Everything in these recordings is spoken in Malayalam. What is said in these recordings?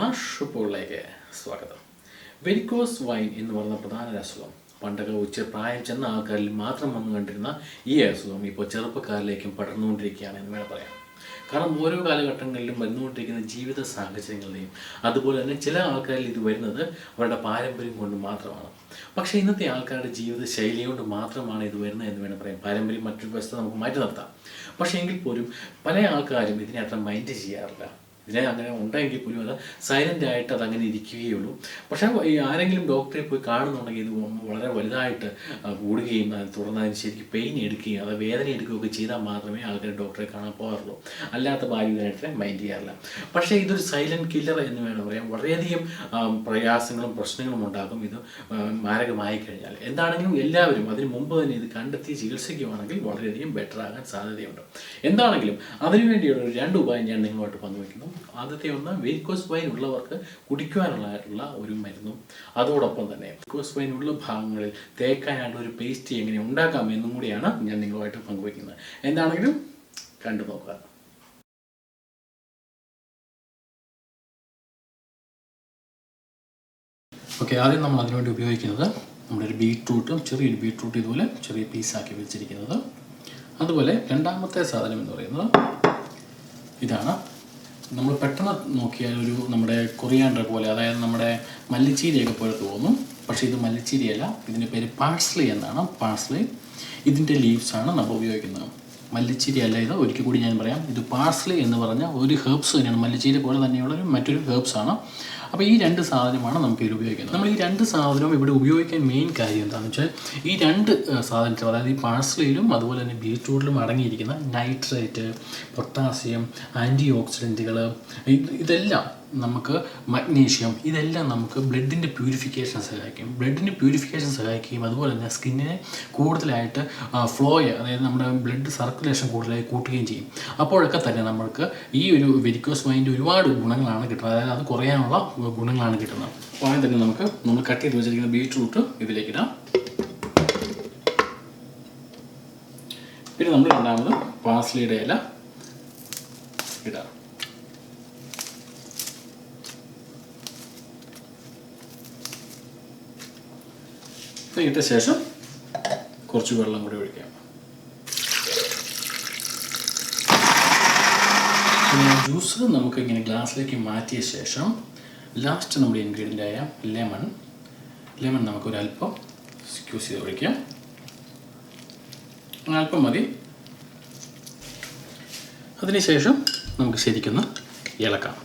ഫ്ലാഷ് ഷോപ്പുകളിലേക്ക് സ്വാഗതം. വെരിക്കോസ് വൈൻ എന്ന് പറയുന്ന പ്രധാന അസുഖം പണ്ടൊക്കെ ഉച്ച പ്രായം ചെന്ന ആൾക്കാരിൽ മാത്രം വന്നു കണ്ടിരുന്ന ഈ അസുഖം ഇപ്പോൾ ചെറുപ്പക്കാരിലേക്കും പടർന്നുകൊണ്ടിരിക്കുകയാണ് എന്ന് വേണം പറയാം കാരണം ഓരോ കാലഘട്ടങ്ങളിലും വന്നുകൊണ്ടിരിക്കുന്ന ജീവിത സാഹചര്യങ്ങളുടെയും അതുപോലെ തന്നെ ചില ആൾക്കാരിൽ ഇത് വരുന്നത് അവരുടെ പാരമ്പര്യം കൊണ്ട് മാത്രമാണ്. പക്ഷേ ഇന്നത്തെ ആൾക്കാരുടെ ജീവിത ശൈലി കൊണ്ട് മാത്രമാണ് ഇത് വരുന്നത് എന്ന് വേണം പറയാം പാരമ്പര്യം മറ്റൊരു വശത്ത് നമുക്ക് മാറ്റി നിർത്താം. പക്ഷേ എങ്കിൽ പോലും പല ആൾക്കാരും ഇതിനെ അത്ര മൈൻഡ് ചെയ്യാറില്ല. ഇതിനെ അങ്ങനെ ഉണ്ടെങ്കിൽ പോലും അത് സൈലന്റ് ആയിട്ട് അങ്ങനെ ഇരിക്കുകയുള്ളൂ പക്ഷേ ഈ ആരെങ്കിലും ഡോക്ടറെ പോയി കാണുന്നുണ്ടെങ്കിൽ ഇത് വളരെ വലുതായിട്ട് കൂടുകയും തുടർന്ന് അതിന് ശരിക്കും പെയിൻ എടുക്കുകയും അത് വേദന എടുക്കുകയൊക്കെ ചെയ്താൽ മാത്രമേ ആൾക്കാർ ഡോക്ടറെ കാണാൻ പോകാറുള്ളൂ. അല്ലാത്ത ഭാര്യയായിട്ട് മൈൻഡ് ചെയ്യാറില്ല. പക്ഷേ ഇതൊരു സൈലന്റ് കില്ലർ എന്ന് വേണം പറയാം. വളരെയധികം പ്രയാസങ്ങളും പ്രശ്നങ്ങളും ഉണ്ടാകും ഇത് മാരകമായി കഴിഞ്ഞാൽ എന്താണെങ്കിലും എല്ലാവരും അതിന് മുമ്പ് തന്നെ ഇത് കണ്ടെത്തി ചികിത്സിക്കുകയാണെങ്കിൽ വളരെയധികം ബെറ്റർ ആകാൻ സാധ്യതയുണ്ട്. എന്താണെങ്കിലും അതിനുവേണ്ടിയുള്ള രണ്ട് ഉപായം ഞാൻ നിങ്ങളുമായിട്ട് പങ്കുവയ്ക്കുന്നു. ആദ്യത്തെ ഒന്ന് വേരിക്കോസ് വൈൻ ഉള്ളവർക്ക് കുടിക്കുവാനുള്ളതായിട്ടുള്ള ഒരു മരുന്നും. അതോടൊപ്പം തന്നെ വേരിക്കോസ് വൈൻ ഉള്ള ഭാഗങ്ങളിൽ തേക്കാനായിട്ടുള്ള ഒരു പേസ്റ്റ് എങ്ങനെ ഉണ്ടാക്കാം എന്നും കൂടിയാണ് ഞാൻ നിങ്ങളുമായിട്ട് പങ്കുവയ്ക്കുന്നത്. എന്താണെങ്കിലും കണ്ടു നോക്കുക. ഓക്കെ ആദ്യം നമ്മൾ അതിനുവേണ്ടി ഉപയോഗിക്കുന്നത് നമ്മുടെ ഒരു ബീട്രൂട്ടും ചെറിയൊരു ബീട്രൂട്ട് ഇതുപോലെ ചെറിയ പീസാക്കി വെച്ചിരിക്കുന്നത്. അതുപോലെ രണ്ടാമത്തെ സാധനം എന്ന് പറയുന്നത് ഇതാണ് നമ്മൾ പെട്ടെന്ന് നോക്കിയാൽ ഒരു നമ്മുടെ കൊറിയാണ്ടർ പോലെ അതായത് നമ്മുടെ മല്ലിച്ചീരിയൊക്കെ പോലെ തോന്നും. പക്ഷേ ഇത് മല്ലിച്ചീരിയല്ല ഇതിന്റെ പേര് പാഴ്സ്ലി എന്നാണ്. പാഴ്സ്ലി. ഇതിന്റെ ലീവ്സാണ് നമ്മൾ ഉപയോഗിക്കുന്നത്. മല്ലിച്ചീരി അല്ല ഇത്. ഒരിക്കൽ കൂടി ഞാൻ പറയാം ഇത് പാഴ്സ്ലി എന്ന് പറഞ്ഞ ഒരു ഹേർബ്സ് തന്നെയാണ്. മല്ലിച്ചീരി പോലെ തന്നെയുള്ള ഒരു മറ്റൊരു ഹെർബ്സ് ആണ്. അപ്പോൾ ഈ രണ്ട് സാധനമാണ് നമുക്ക് ഇതിൽ ഉപയോഗിക്കുന്നത്. നമ്മൾ ഈ രണ്ട് സാധനവും ഇവിടെ ഉപയോഗിക്കാൻ മെയിൻ കാര്യം എന്താണെന്ന് വെച്ചാൽ ഈ രണ്ട് സാധനത്തിൽ അതായത് ഈ പാഴ്സലിലും അതുപോലെ തന്നെ ബീറ്റ്റൂട്ടിലും അടങ്ങിയിരിക്കുന്ന നൈട്രേറ്റ് പൊട്ടാസ്യം ആന്റി ഓക്സിഡന്റുകൾ ഇതെല്ലാം നമുക്ക് മഗ്നീഷ്യം ഇതെല്ലാം നമുക്ക് ബ്ലഡിന്റെ പ്യൂരിഫിക്കേഷൻ സഹായിക്കും. ബ്ലഡിന്റെ പ്യൂരിഫിക്കേഷൻ സഹായിക്കുകയും അതുപോലെ തന്നെ സ്കിന്നിനെ കൂടുതലായിട്ട് ഫ്ലോയെ അതായത് നമ്മുടെ ബ്ലഡ് സർക്കുലേഷൻ കൂടുതലായി കൂട്ടുകയും ചെയ്യും. അപ്പോഴൊക്കെ തന്നെ നമ്മൾക്ക് ഈ ഒരു വെരിക്കോസ് വൈന്റെ ഒരുപാട് ഗുണങ്ങളാണ് കിട്ടുന്നത്. അതായത് അത് കുറയാനുള്ള ഗുണങ്ങളാണ് കിട്ടുന്നത്. അപ്പോൾ തന്നെ നമുക്ക് നമ്മൾ കട്ട് ചെയ്ത് വെച്ചിരിക്കുന്ന ബീട്രൂട്ട് ഇതിലേക്ക് ഇടാം പിന്നെ നമ്മൾ രണ്ടാമത് പാസ്ലിയുടെ ഇല ഇടാം ഇത് ഇട്ട ശേഷം കുറച്ച് വെള്ളം കൂടി ഒഴിക്കാം. ജ്യൂസ് നമുക്ക് ഇങ്ങനെ ഗ്ലാസ്സിലേക്ക് മാറ്റിയ ശേഷം ലാസ്റ്റ് നമ്മുടെ ഇൻഗ്രീഡിയന്റ് ആയ ലെമൺ ലെമൺ നമുക്കൊരല്പം സ്ക്യൂസ് ചെയ്ത് ഒഴിക്കാം. അല്പം മതി. അതിനുശേഷം നമുക്ക് ശരിക്കൊന്ന് ഇളക്കാം.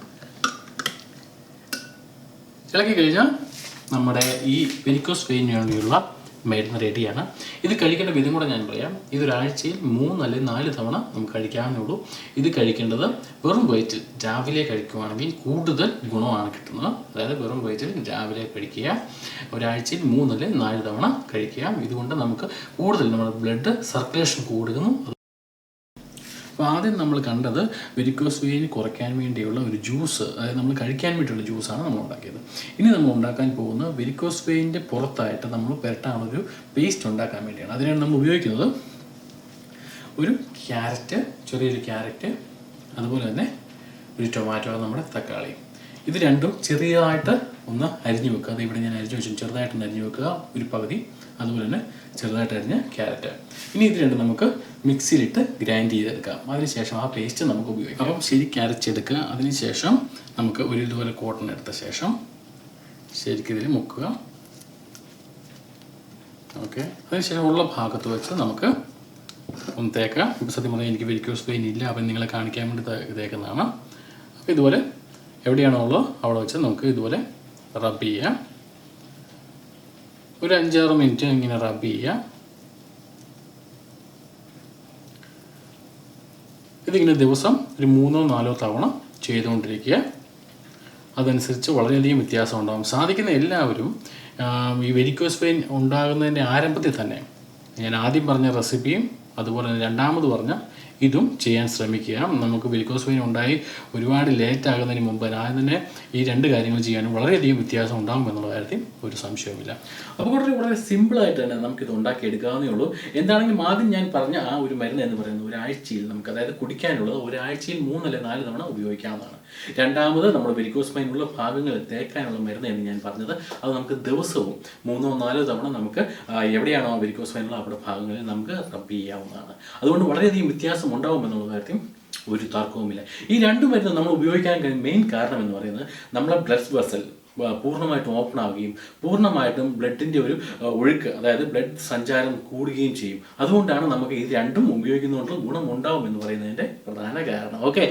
ഇളക്കി കഴിഞ്ഞാൽ നമ്മുടെ ഈ വെരിക്കോസ് വെയിന് വേണ്ടിയുള്ള മരുന്ന് റെഡിയാണ്. ഇത് കഴിക്കേണ്ട വിധം കൂടെ ഞാൻ പറയാം. ഇതൊരാഴ്ചയിൽ മൂന്ന് അല്ലെങ്കിൽ നാല് തവണ നമുക്ക് കഴിക്കാവുന്നേ ഉള്ളൂ. ഇത് കഴിക്കേണ്ടത് വെറും വയറ്റിൽ രാവിലെ കഴിക്കുവാണെങ്കിൽ കൂടുതൽ ഗുണമാണ് കിട്ടുന്നത്. അതായത് വെറും വയറ്റിൽ രാവിലെ കഴിക്കുക ഒരാഴ്ചയിൽ മൂന്ന് അല്ലെങ്കിൽ നാല് തവണ കഴിക്കുക. ഇതുകൊണ്ട് നമുക്ക് കൂടുതൽ നമ്മുടെ ബ്ലഡ് സർക്കുലേഷൻ കൂടുന്നു. അപ്പോൾ ആദ്യം നമ്മൾ കണ്ടത് വെരിക്കോസ് വെയിൻ കുറയ്ക്കാൻ വേണ്ടിയുള്ള ഒരു ജ്യൂസ് അതായത് നമ്മൾ കഴിക്കാൻ വേണ്ടിയുള്ള ജ്യൂസാണ് നമ്മൾ ഉണ്ടാക്കിയത്. ഇനി നമ്മൾ ഉണ്ടാക്കാൻ പോകുന്ന വെരിക്കോസ് വെയിന്റെ പുറത്തായിട്ട് നമ്മൾ പുരട്ടാനുള്ളൊരു പേസ്റ്റ് ഉണ്ടാക്കാൻ വേണ്ടിയാണ്. അതിനാണ് നമ്മൾ ഉപയോഗിക്കുന്നത് ഒരു ക്യാരറ്റ് ചെറിയൊരു ക്യാരറ്റ് അതുപോലെ തന്നെ ഒരു ടൊമാറ്റോ നമ്മുടെ തക്കാളി. ഇത് രണ്ടും ചെറിയതായിട്ട് ഒന്ന് അരിഞ്ഞു വെക്കുക. അത് ഇവിടെ ഞാൻ അരിഞ്ഞു വെച്ചു. ചെറുതായിട്ടൊന്ന് അരിഞ്ഞു വെക്കുക. ഒരു പകുതി. അതുപോലെ തന്നെ ചെറുതായിട്ട് അരിഞ്ഞ ക്യാരറ്റ് ഇനി ഇത് രണ്ടും നമുക്ക് മിക്സിയിലിട്ട് ഗ്രൈൻഡ് ചെയ്തെടുക്കാം. അതിനുശേഷം ആ പേസ്റ്റ് നമുക്ക് ഉപയോഗിക്കാം. അപ്പം ശരിക്കും അരച്ചെടുക്കുക. അതിനുശേഷം നമുക്ക് ഒരു ഇതുപോലെ കോട്ടൺ എടുത്ത ശേഷം ശരിക്കും ഇതിൽ മുക്കുക. ഓക്കെ അതിനുശേഷം ഉള്ള ഭാഗത്ത് വെച്ച് നമുക്ക് ഒന്ന് തേക്കാം. ഇപ്പോൾ സത്യം പറഞ്ഞാൽ എനിക്ക് വെരിക്കോസ് പെയിൻ ഇല്ല. അപ്പം നിങ്ങളെ കാണിക്കാൻ വേണ്ടി തേക്കുന്നതാണ്. അപ്പോൾ ഇതുപോലെ എവിടെയാണോ ഉള്ളത് അവിടെ വെച്ച് നമുക്ക് ഇതുപോലെ റബ്ബ് ചെയ്യാം. ഒരു അഞ്ചാറ് മിനിറ്റ് ഇങ്ങനെ റബ്ബ് ചെയ്യാം. ഇതിങ്ങനെ ദിവസം ഒരു മൂന്നോ നാലോ തവണ ചെയ്തുകൊണ്ടിരിക്കുക. അതനുസരിച്ച് വളരെയധികം വ്യത്യാസം ഉണ്ടാകും സാധിക്കുന്ന എല്ലാവരും ഈ വെരിക്കോസ് പെയിൻ ഉണ്ടാകുന്നതിന്റെ ആരംഭത്തിൽ തന്നെ ഞാൻ ആദ്യം പറഞ്ഞ റെസിപ്പിയും അതുപോലെ തന്നെ രണ്ടാമത് പറഞ്ഞ ഇതും ചെയ്യാൻ ശ്രമിക്കുക നമുക്ക് വെരിക്കോസ് വെയിൻ ഉണ്ടായി ഒരുപാട് ലേറ്റ് ആകുന്നതിന് മുമ്പ് ആദ്യം തന്നെ ഈ രണ്ട് കാര്യങ്ങൾ ചെയ്യാനും വളരെയധികം വ്യത്യാസം ഉണ്ടാകും എന്നുള്ള കാര്യത്തിൽ ഒരു സംശയവുമില്ല. അപ്പോൾ വളരെ വളരെ സിമ്പിളായിട്ട് തന്നെ നമുക്കിത് ഉണ്ടാക്കിയെടുക്കാവുന്നേ ഉള്ളൂ. എന്താണെങ്കിലും ആദ്യം ഞാൻ പറഞ്ഞ ആ ഒരു മരുന്ന് എന്ന് പറയുന്നത് ഒരാഴ്ചയിൽ നമുക്ക് അതായത് കുടിക്കാനുള്ളത് ഒരാഴ്ചയിൽ മൂന്നല്ല നാല് തവണ ഉപയോഗിക്കാവുന്നതാണ്. രണ്ടാമത് നമ്മൾ വെരിക്കോസ് വെയിനുള്ള ഭാഗങ്ങൾ തേക്കാനുള്ള മരുന്ന് എന്ന് ഞാൻ പറഞ്ഞത്. അത് നമുക്ക് ദിവസവും മൂന്നോ നാലോ തവണ നമുക്ക് എവിടെയാണോ വെരിക്കോസ് വെയിനുള്ള അവിടെ ഭാഗങ്ങളിൽ നമുക്ക് റബ്ബ് ചെയ്യാവുന്നതാണ്. അതുകൊണ്ട് വളരെയധികം വ്യത്യാസം ഉണ്ടാവും എന്നുള്ള കാര്യത്തിൽ ഒരു തർക്കവുമില്ല. ഈ രണ്ട് മരുന്ന് നമ്മൾ ഉപയോഗിക്കാൻ മെയിൻ കാരണം എന്ന് പറയുന്നത് നമ്മളെ ബ്ലഡ് വെസൽ പൂർണമായിട്ടും ഓപ്പൺ ആവുകയും പൂർണമായിട്ടും ബ്ലഡിന്റെ ഒരു ഒഴുക്ക് അതായത് ബ്ലഡ് സഞ്ചാരം കൂടുകയും ചെയ്യും. അതുകൊണ്ടാണ് നമുക്ക് ഇത് രണ്ടും ഉപയോഗിക്കുന്നതുകൊണ്ട് ഗുണമുണ്ടാവും എന്ന് പറയുന്നതിന്റെ പ്രധാന കാരണം. ഓക്കെ